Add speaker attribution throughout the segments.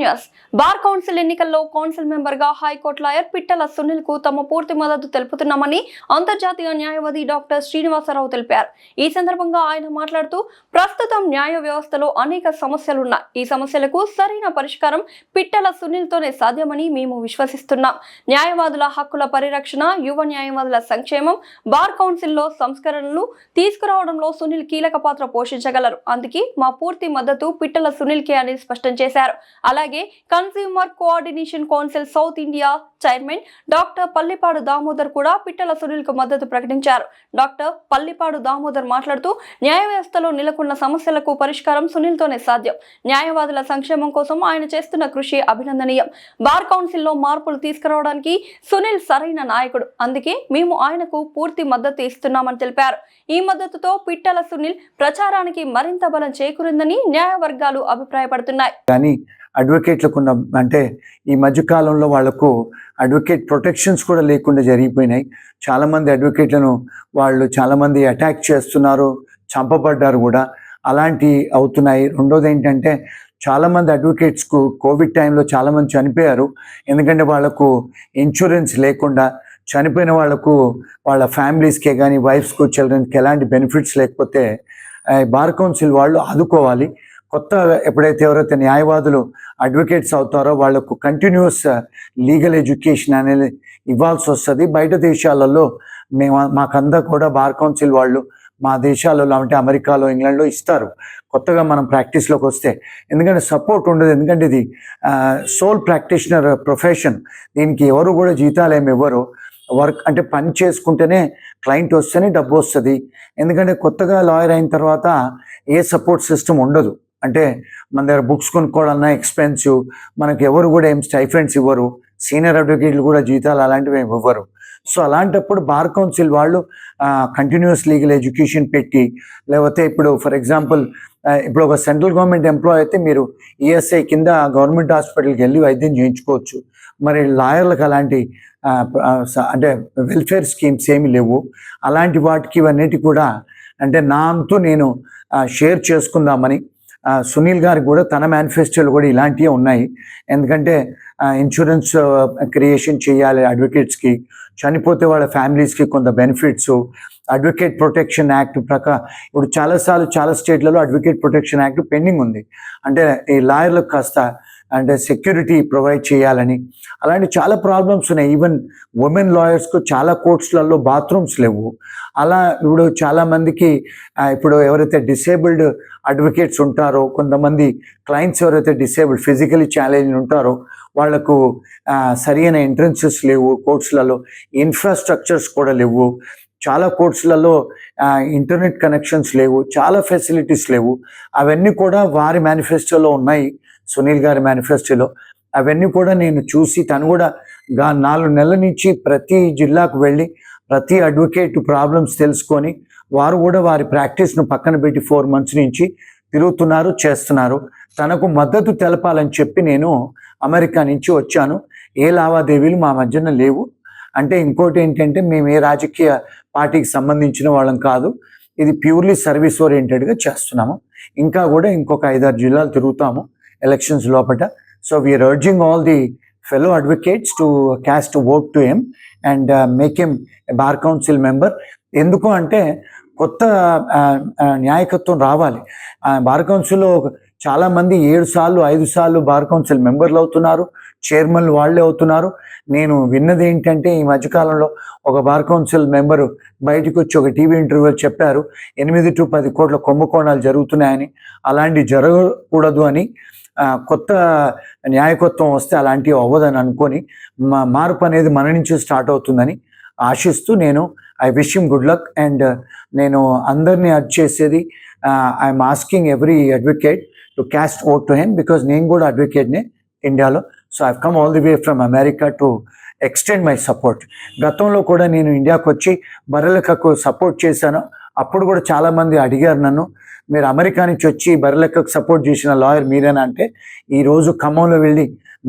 Speaker 1: Juniors. Bar council ఎన్నికల్లో council మెంబర్గా high court lawyer Pittala సునీల్కు తమ పూర్తి మద్దతు తెలుపుతున్నామని అంతర్జాతీయ న్యాయవాది డాక్టర్ శ్రీనివాసరావు తెలిపారు. ఈ సందర్భంగా ఆయన మాట్లాడుతూ ప్రస్తుతం న్యాయ వ్యవస్థలో అనేక సమస్యలున్నాయి. ఈ సమస్యలకు సరైన పరిష్కారం పిట్టల సునీల్తోనే సాధ్యమని మేము విశ్వసిస్తున్నాం. న్యాయవాదుల హక్కుల పరిరక్షణ యువ న్యాయవాదుల సంక్షేమం బార్ కౌన్సిల్లో సంస్కరణలు తీసుకురావడంలో సునీల్ కీలక పాత్ర పోషించగలరు. అందుకే మా పూర్తి మద్దతు పిట్టల సునీల్ కే అని స్పష్టం చేశారు. అలాగే consumer coordination council south India chairman doctor Pallipadu Damodar కూడా పిట్టల సునీల్కు మద్దతు ప్రకటించారు. డాక్టర్ పల్లిపాడు దామోదర్ మాట్లాడుతూ న్యాయ వ్యవస్థలో నెలకొన్న సమస్యలకు పరిష్కారం సునీల్ తోనే సాధ్యం. న్యాయవాదుల సంక్షేమం కోసం ఆయన చేస్తున్న కృషి అభినందనీయం. బార్ కౌన్సిల్లో మార్పులు తీసుకురావడానికి సునీల్ సరైన నాయకుడు. అందుకే మేము ఆయనకు పూర్తి మద్దతు ఇస్తున్నామని తెలిపారు. ఈ మద్దతుతో పిట్టల సునీల్ ప్రచారానికి మరింత బలం చేకూరిందని న్యాయ వర్గాలు అభిప్రాయపడుతున్నాయి.
Speaker 2: కానీ అడ్వకేట్లకు ఉన్న అంటే ఈ మధ్యకాలంలో వాళ్ళకు అడ్వకేట్ ప్రొటెక్షన్స్ కూడా లేకుండా జరిగిపోయినాయి. చాలామంది అడ్వకేట్లను వాళ్ళు చాలామంది అటాక్ చేస్తున్నారు చంపబడ్డారు కూడా. అలాంటి అవుతున్నాయి. రెండోది ఏంటంటే చాలామంది అడ్వకేట్స్కు కోవిడ్ టైంలో చాలామంది చనిపోయారు. ఎందుకంటే వాళ్ళకు ఇన్సూరెన్స్ లేకుండా చనిపోయిన వాళ్ళకు వాళ్ళ ఫ్యామిలీస్కే కానీ వైఫ్స్కు చిల్డ్రన్కి ఎలాంటి బెనిఫిట్స్ లేకపోతే బార్ కౌన్సిల్ వాళ్ళు ఆదుకోవాలి. కొత్త ఎప్పుడైతే ఎవరైతే న్యాయవాదులు అడ్వకేట్స్ అవుతారో వాళ్ళకు కంటిన్యూస్ లీగల్ ఎడ్యుకేషన్ అనేది ఇవ్వాల్సి వస్తుంది. బయట దేశాలలో మేము మాకందా కూడా బార్ కౌన్సిల్ వాళ్ళు మా దేశాలలో అంటే అమెరికాలో ఇంగ్లాండ్లో ఇస్తారు. కొత్తగా మనం ప్రాక్టీస్లోకి వస్తే ఎందుకంటే సపోర్ట్ ఉండదు. ఎందుకంటే ఇది సోల్ ప్రాక్టీషనర్ ప్రొఫెషన్ దీనికి ఎవరు కూడా జీతాలు ఏమి ఇవ్వరు. వర్క్ అంటే పని చేసుకుంటేనే క్లయింట్ వస్తేనే డబ్బు వస్తుంది. ఎందుకంటే కొత్తగా లాయర్ అయిన తర్వాత ఏ సపోర్ట్ సిస్టమ్ ఉండదు. అంటే మన దగ్గర బుక్స్ కొనుక్కోవాలన్నా ఎక్స్పెన్సివ్ మనకి ఎవరు కూడా ఏం స్టైఫెండ్స్ ఇవ్వరు. సీనియర్ అడ్వకేట్లు కూడా జీతాలు అలాంటివి ఏమి ఇవ్వరు. సో అలాంటప్పుడు బార్ కౌన్సిల్ వాళ్ళు కంటిన్యూస్ లీగల్ ఎడ్యుకేషన్ పెట్టి లేకపోతే ఇప్పుడు ఫర్ ఎగ్జాంపుల్ ఇప్పుడు ఒక సెంట్రల్ గవర్నమెంట్ ఎంప్లాయ్ అయితే మీరు ఈఎస్ఐ కింద గవర్నమెంట్ హాస్పిటల్కి వెళ్ళి వైద్యం చేయించుకోవచ్చు. మరి లాయర్లకు అలాంటి అంటే వెల్ఫేర్ స్కీమ్స్ ఏమి లేవు. అలాంటి వాటికి ఇవన్నిటి కూడా అంటే నా నేను షేర్ చేసుకుందామని సునీల్ గారికి కూడా తన మేనిఫెస్టోలు కూడా ఇలాంటివే ఉన్నాయి. ఎందుకంటే ఇన్సూరెన్స్ క్రియేషన్ చేయాలి అడ్వకేట్స్కి చనిపోతే వాళ్ళ ఫ్యామిలీస్కి కొంత బెనిఫిట్స్ అడ్వకేట్ ప్రొటెక్షన్ యాక్ట్ ప్రకారం ఇప్పుడు చాలాసార్లు చాలా స్టేట్లలో అడ్వకేట్ ప్రొటెక్షన్ యాక్ట్ పెండింగ్ ఉంది. అంటే ఈ లాయర్లకు కాస్త అంటే సెక్యూరిటీ ప్రొవైడ్ చేయాలని అలాంటి చాలా ప్రాబ్లమ్స్ ఉన్నాయి. ఈవెన్ ఉమెన్ లాయర్స్కు చాలా కోర్ట్స్లలో బాత్రూమ్స్ లేవు. అలా ఇప్పుడు చాలామందికి ఇప్పుడు ఎవరైతే డిసేబుల్డ్ అడ్వకేట్స్ ఉంటారో కొంతమంది క్లయింట్స్ ఎవరైతే డిసేబుల్డ్ ఫిజికలీ ఛాలెంజ్ ఉంటారో వాళ్ళకు సరైన ఎంట్రన్సెస్ లేవు కోర్ట్స్లలో ఇన్ఫ్రాస్ట్రక్చర్స్ కూడా లేవు. చాలా కోర్ట్స్లలో ఇంటర్నెట్ కనెక్షన్స్ లేవు చాలా ఫెసిలిటీస్ లేవు. అవన్నీ కూడా వారి మేనిఫెస్టోలో ఉన్నాయి సునీల్ గారి మేనిఫెస్టోలో. అవన్నీ కూడా నేను చూసి తను కూడా నాలుగు నెలల నుంచి ప్రతి జిల్లాకు వెళ్ళి ప్రతి అడ్వకేట్ ప్రాబ్లమ్స్ తెలుసుకొని వారు కూడా వారి ప్రాక్టీస్ను పక్కన పెట్టి ఫోర్ మంత్స్ నుంచి తిరుగుతున్నారు చేస్తున్నారు. తనకు మద్దతు తెలపాలని చెప్పి నేను అమెరికా నుంచి వచ్చాను. ఏ లావాదేవీలు మా మధ్యన లేవు. అంటే ఇంకోటి ఏంటంటే మేము ఏ రాజకీయ పార్టీకి సంబంధించిన వాళ్ళం కాదు ఇది ప్యూర్లీ సర్వీస్ ఓరియంటెడ్గా చేస్తున్నాము. ఇంకా కూడా ఇంకొక ఐదారు జిల్లాలు తిరుగుతాము ఎలక్షన్స్ లోపల so we are urging all the fellow advocates to cast vote to him and make him bar council member ఎందుకు అంటే కొత్త న్యాయకత్వం రావాలి. బార్ కౌన్సిల్లో చాలామంది ఏడు సార్లు ఐదు సార్లు బార్ కౌన్సిల్ మెంబర్లు అవుతున్నారు. చైర్మన్లు వాళ్ళే అవుతున్నారు. నేను విన్నది ఏంటంటే ఈ మధ్యకాలంలో ఒక బార్ కౌన్సిల్ మెంబరు బయటకు వచ్చి ఒక టీవీ ఇంటర్వ్యూలో చెప్పారు ఎనిమిది టు పది కోట్ల కుంభకోణాలు జరుగుతున్నాయని. అలాంటి జరగకూడదు అని కొత్త న్యాయకత్వం వస్తే అలాంటివి అవ్వదని అనుకొని మా మార్పు అనేది మన నుంచి స్టార్ట్ అవుతుందని ఆశిస్తూ నేను I wish him good luck and నేను అందరినీ అడ్ చేసేది I'm asking every advocate to cast vote to him because నేను కూడా అడ్వకేట్నే ఇండియాలో so I come all the way from America to extend my support గతంలో కూడా నేను ఇండియాకు వచ్చి బర్రెలకకు సపోర్ట్ చేశాను. అప్పుడు కూడా చాలామంది అడిగారు నన్ను మీరు అమెరికా నుంచి వచ్చి బర్రెలకకు సపోర్ట్ చేసిన లాయర్ మీరేనా? అంటే ఈరోజు ఖమ్మంలో వెళ్ళి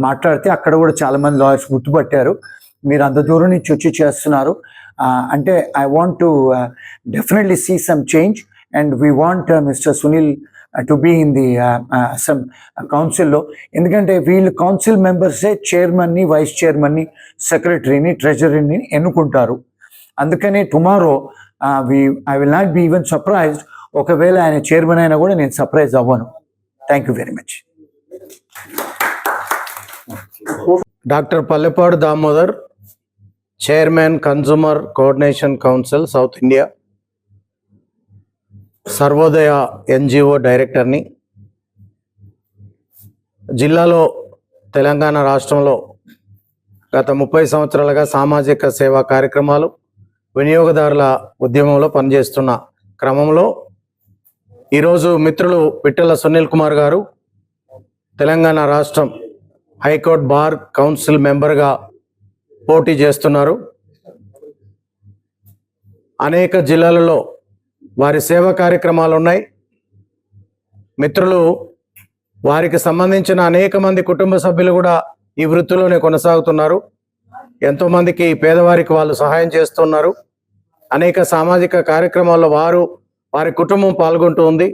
Speaker 2: మాట్లాడితే అక్కడ కూడా చాలామంది లాయర్స్ గుర్తుపట్టారు. మీరు అంత దూరం నుంచి వచ్చి చేస్తున్నారు. అంటే I want to definitely see some change and we want mister Sunil to be in the అసెం కౌన్సిల్లో ఎందుకంటే వీళ్ళు కౌన్సిల్ మెంబర్సే చైర్మన్ని వైస్ చైర్మన్ని సెక్రటరీని ట్రెజరీని ఎన్నుకుంటారు. అందుకనే tomorrow we I will not be even surprised ఒకవేళ ఆయన చైర్మన్ అయినా కూడా నేను సర్ప్రైజ్ అవ్వను. Thank you very much
Speaker 3: doctor Pallepadu Damodar chairman consumer coordination council South India Sarvodaya NGO డైరెక్టర్ని జిల్లాలో తెలంగాణ రాష్ట్రంలో గత ముప్పై సంవత్సరాలుగా సామాజిక సేవా కార్యక్రమాలు వినియోగదారుల ఉద్యమంలో పనిచేస్తున్న క్రమంలో ఈరోజు మిత్రులు విట్టల సునీల్ కుమార్ గారు తెలంగాణ రాష్ట్రం హైకోర్టు బార్ కౌన్సిల్ మెంబర్గా పోటీ చేస్తున్నారు. అనేక జిల్లాలలో వారి సేవా కార్యక్రమాలు ఉన్నాయి. మిత్రులు వారికి సంబంధించిన అనేక మంది కుటుంబ సభ్యులు కూడా ఈ వృత్తిలోనే కొనసాగుతున్నారు. ఎంతోమందికి పేదవారికి వాళ్ళు సహాయం చేస్తున్నారు. అనేక సామాజిక కార్యక్రమాల్లో వారు వారి కుటుంబం పాల్గొంటూ ఉంది.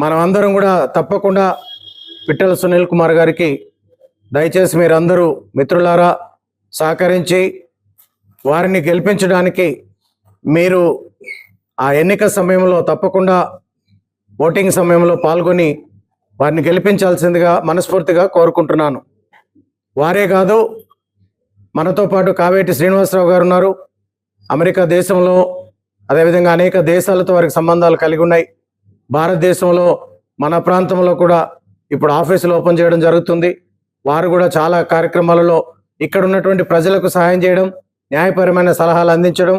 Speaker 3: మనమందరం కూడా తప్పకుండా పిట్టల సునీల్ కుమార్ గారికి దయచేసి మీరందరూ మిత్రులారా సహకరించి వారిని గెలిపించడానికి మీరు ఆ ఎన్నిక సమయంలో తప్పకుండా ఓటింగ్ సమయంలో పాల్గొని వారిని గెలిపించాల్సిందిగా మనస్ఫూర్తిగా కోరుకుంటున్నాను. వారే కాదు మనతో పాటు కావేటి శ్రీనివాసరావు గారు ఉన్నారు. అమెరికా దేశంలో అదేవిధంగా అనేక దేశాలతో వారికి సంబంధాలు కలిగి ఉన్నాయి. భారతదేశంలో మన ప్రాంతంలో కూడా ఇప్పుడు ఆఫీసులు ఓపెన్ చేయడం జరుగుతుంది. వారు కూడా చాలా కార్యక్రమాలలో ఇక్కడ ఉన్నటువంటి ప్రజలకు సహాయం చేయడం న్యాయపరమైన సలహాలు అందించడం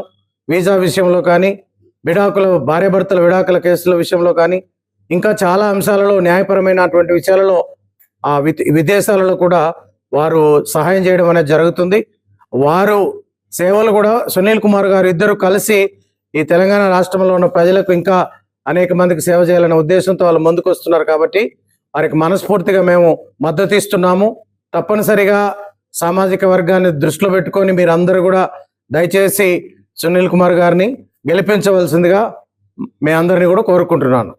Speaker 3: వీసా విషయంలో కానీ విడాకుల భార్యాభర్తల విడాకుల కేసుల విషయంలో కానీ ఇంకా చాలా అంశాలలో న్యాయపరమైనటువంటి విషయాలలో ఆ విదేశాలలో కూడా వారు సహాయం చేయడం అనేది జరుగుతుంది. వారు సేవలు కూడా సునీల్ కుమార్ గారు ఇద్దరు కలిసి ఈ తెలంగాణ రాష్ట్రంలో ఉన్న ప్రజలకు ఇంకా అనేక మందికి సేవ చేయాలనే ఉద్దేశంతో వాళ్ళు ముందుకు వస్తున్నారు కాబట్టి వారికి మనస్ఫూర్తిగా మేము మద్దతు ఇస్తున్నాము. తప్పనిసరిగా సామాజిక వర్గాన్ని దృష్టిలో పెట్టుకొని మీరందరూ కూడా దయచేసి సునీల్ కుమార్ గారిని గెలిపించవలసిందిగా మీ అందరినీ కూడా కోరుకుంటున్నాను.